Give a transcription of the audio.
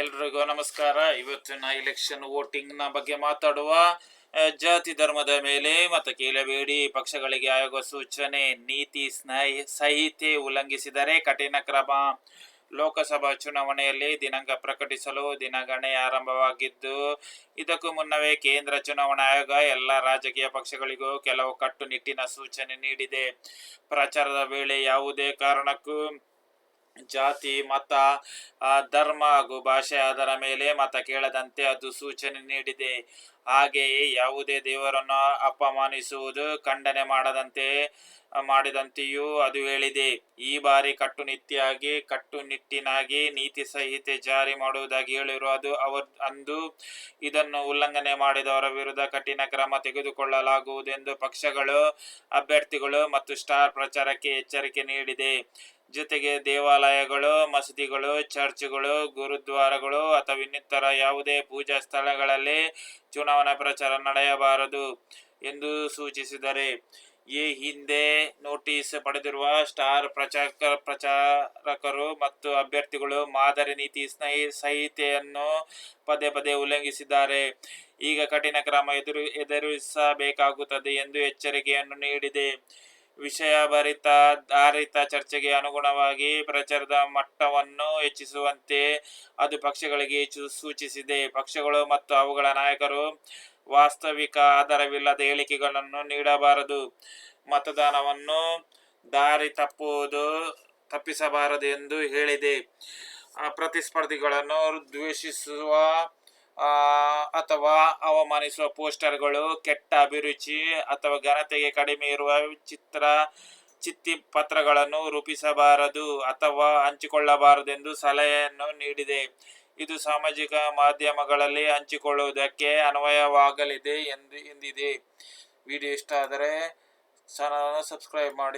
ಎಲ್ರಿಗೂ ನಮಸ್ಕಾರ. ಇವತ್ತಿನ ಇಲೆಕ್ಷನ್ ವೋಟಿಂಗ್ನ ಬಗ್ಗೆ ಮಾತಾಡುವ ಜಾತಿ ಧರ್ಮದ ಮೇಲೆ ಮತ ಕೇಳಬೇಡಿ. ಪಕ್ಷಗಳಿಗೆ ಆಯೋಗ ಸೂಚನೆ, ನೀತಿ ಸ್ನೇಹಿ ಸಂಹಿತೆ ಉಲ್ಲಂಘಿಸಿದರೆ ಕಠಿಣ ಕ್ರಮ. ಲೋಕಸಭಾ ಚುನಾವಣೆಯಲ್ಲಿ ದಿನಾಂಕ ಪ್ರಕಟಿಸಲು ದಿನಗಣನೆ ಆರಂಭವಾಗಿದ್ದು, ಇದಕ್ಕೂ ಮುನ್ನವೇ ಕೇಂದ್ರ ಚುನಾವಣಾ ಆಯೋಗ ಎಲ್ಲ ರಾಜಕೀಯ ಪಕ್ಷಗಳಿಗೂ ಕೆಲವು ಕಟ್ಟುನಿಟ್ಟಿನ ಸೂಚನೆ ನೀಡಿದೆ. ಪ್ರಚಾರದ ವೇಳೆ ಯಾವುದೇ ಕಾರಣಕ್ಕೂ ಜಾತಿ, ಮತ ಧರ್ಮ ಹಾಗೂ ಭಾಷೆ ಅದರ ಮೇಲೆ ಮತ ಕೇಳದಂತೆ ಅದು ಸೂಚನೆ ನೀಡಿದೆ. ಹಾಗೆಯೇ ಯಾವುದೇ ದೇವರನ್ನು ಅಪಮಾನಿಸುವುದು, ಖಂಡನೆ ಮಾಡದಂತೆ ಮಾಡಿದಂತೆಯೂ ಅದು ಹೇಳಿದೆ. ಈ ಬಾರಿ ಕಟ್ಟುನಿಟ್ಟಿಯಾಗಿ ಕಟ್ಟುನಿಟ್ಟಿನಾಗಿ ನೀತಿ ಸಂಹಿತೆ ಜಾರಿ ಮಾಡುವುದಾಗಿ ಹೇಳಿರುವುದು ಅವರ್, ಅಂದು ಇದನ್ನು ಉಲ್ಲಂಘನೆ ಮಾಡಿದವರ ವಿರುದ್ಧ ಕಠಿಣ ಕ್ರಮ ತೆಗೆದುಕೊಳ್ಳಲಾಗುವುದೆಂದು ಪಕ್ಷಗಳು, ಅಭ್ಯರ್ಥಿಗಳು ಮತ್ತು ಸ್ಟಾರ್ ಪ್ರಚಾರಕ್ಕೆ ಎಚ್ಚರಿಕೆ ನೀಡಿದೆ. ಜೊತೆಗೆ ದೇವಾಲಯಗಳು, ಮಸೀದಿಗಳು, ಚರ್ಚ್ಗಳು, ಗುರುದ್ವಾರಗಳು ಅಥವಾ ಇನ್ನಿತರ ಯಾವುದೇ ಪೂಜಾ ಸ್ಥಳಗಳಲ್ಲಿ ಚುನಾವಣಾ ಪ್ರಚಾರ ನಡೆಯಬಾರದು ಎಂದು ಸೂಚಿಸಿದರೆ, ಈ ಹಿಂದೆ ನೋಟಿಸ್ ಪಡೆದಿರುವ ಸ್ಟಾರ್ ಪ್ರಚಾರಕ, ಪ್ರಚಾರಕರು ಮತ್ತು ಅಭ್ಯರ್ಥಿಗಳು ಮಾದರಿ ನೀತಿ ಸ್ನೇಹಿ ಸಂಹಿತೆಯನ್ನು ಪದೇ ಪದೇ ಉಲ್ಲಂಘಿಸಿದ್ದಾರೆ. ಈಗ ಕಠಿಣ ಕ್ರಮ ಎದುರು, ಎದುರಿಸಬೇಕಾಗುತ್ತದೆ ಎಂದು ಎಚ್ಚರಿಕೆಯನ್ನು ನೀಡಿದೆ. ವಿಷಯಭರಿತ ಧಾರಿತ ಚರ್ಚೆಗೆ ಅನುಗುಣವಾಗಿ ಪ್ರಚಾರದ ಮಟ್ಟವನ್ನು ಹೆಚ್ಚಿಸುವಂತೆ ಅದು ಪಕ್ಷಗಳಿಗೆ ಸೂಚಿಸಿದೆ. ಪಕ್ಷಗಳು ಮತ್ತು ಅವುಗಳ ನಾಯಕರು ವಾಸ್ತವಿಕ ಆಧಾರವಿಲ್ಲದ ಹೇಳಿಕೆಗಳನ್ನು ನೀಡಬಾರದು. ಮತದಾನವನ್ನು ದಾರಿ ತಪ್ಪುವುದು ತಪ್ಪಿಸಬಾರದು ಎಂದು ಹೇಳಿದೆ. ಪ್ರತಿಸ್ಪರ್ಧಿಗಳನ್ನು ದ್ವೇಷಿಸುವ ಅಥವಾ ಅವಮಾನಿಸುವ ಪೋಸ್ಟರ್ಗಳು, ಕೆಟ್ಟ ಅಭಿರುಚಿ ಅಥವಾ ಘನತೆಗೆ ಕಡಿಮೆ ಇರುವ ಚಿತ್ರ ಚಿತ್ತಿ ಪತ್ರಗಳನ್ನು ರೂಪಿಸಬಾರದು ಅಥವಾ ಹಂಚಿಕೊಳ್ಳಬಾರದೆಂದು ಸಲಹೆಯನ್ನು ನೀಡಿದೆ. ಇದು ಸಾಮಾಜಿಕ ಮಾಧ್ಯಮಗಳಲ್ಲಿ ಹಂಚಿಕೊಳ್ಳುವುದಕ್ಕೆ ಅನ್ವಯವಾಗಲಿದೆ ಎಂದು ಎಂದಿದೆ. ವಿಡಿಯೋ ಇಷ್ಟ ಆದರೆ ಚಾನಲನ್ನು ಸಬ್ಸ್ಕ್ರೈಬ್ ಮಾಡಿ.